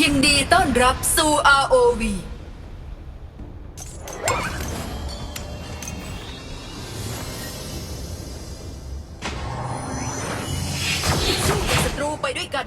ยินดีต้อนรับสู่ ROV สู้กับศัตรูไปด้วยกัน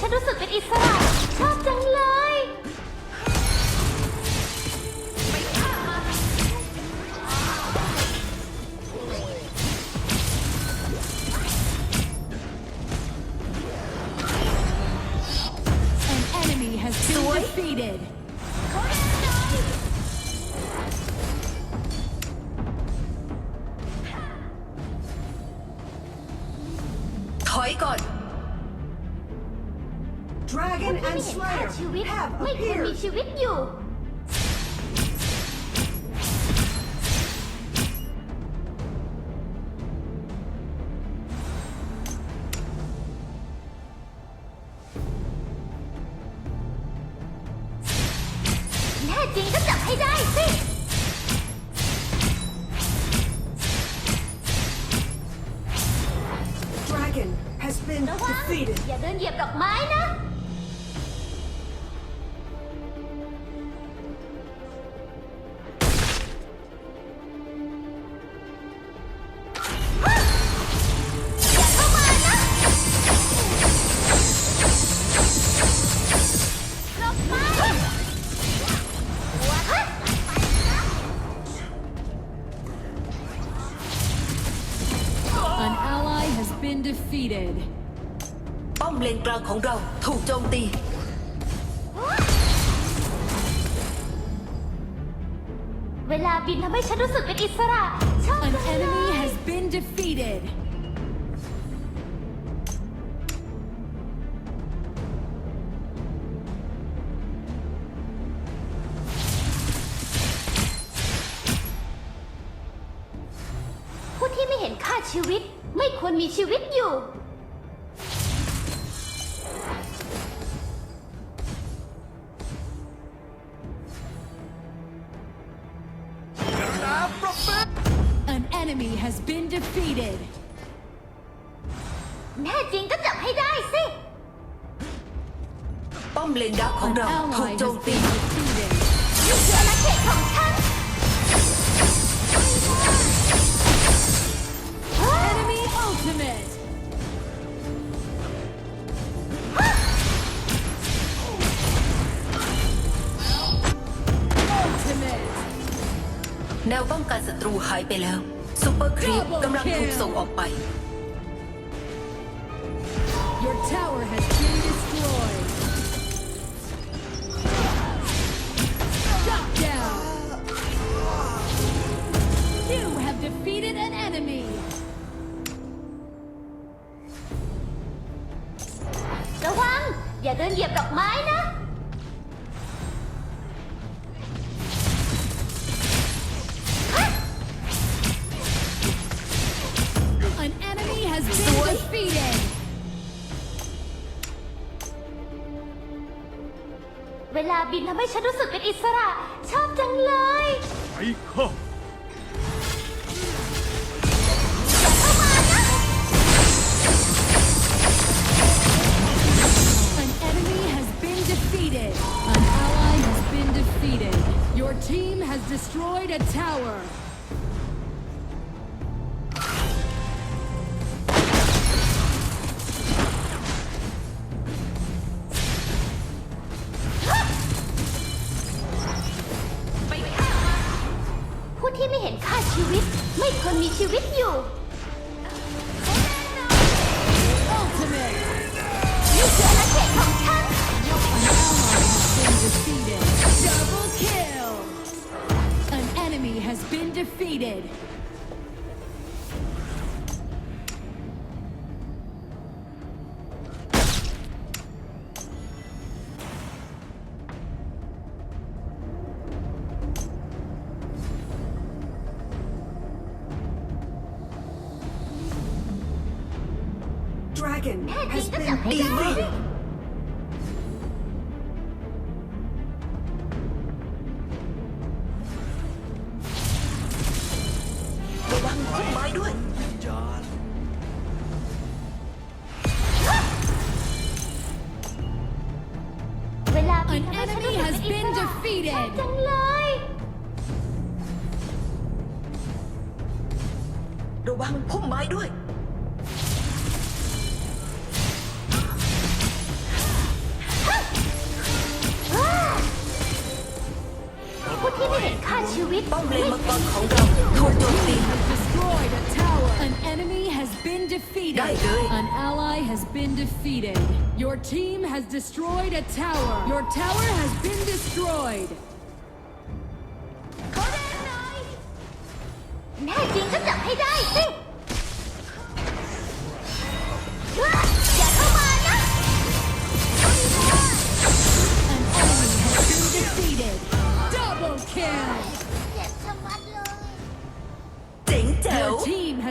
ฉันรู้สึกเป็นอิสระ ชอบจังเลย An enemy has been Soy. defeated. ถอยก่อน dragon and slayer have Wait for me you. Dragon has been defeated. Dạ đơn dẹp độc mái đó. Been defeated. ป้อมเลนกลางของเราถูกโจมตี เวลาบินทำให้ฉันรู้สึกเป็นอิสระชอบ An จังเล enemy ย has been defeated. ม่ควรมีชีวิตอยู่ An enemy has been defeated. แน่จริงก็จับให้ได้สิ ป้อมเลนดักของ An เราถูก ally โจ has มตี been defeated. นี่คืออาณาเขตของฉัน ultimate. Ultimate. แนวป้องกันศัตรูหายไปแล้วซูเปอร์ครีปกำลังถูกส่งออกไป บินทำให้ฉันรู้สึกเป็นอิสระ ชอบจังเลยไอ้ข้าอย่าเข้ามานะ ห็นค่าชีวิต ไม่ควรมีชีวิตอยู่เขตข dragon has been defeated. An enemy has been defeated! Đồ băng không mái đuôi! าชีวิต ป้อมเลนมังกรของเราถูกโจมตี Has destroyed a tower. An enemy has been defeated. Dai Dai. An ally has been defeated. Your team has destroyed a tower. Your tower has been destroyed. แน่จริงก็จับให้ได้สิ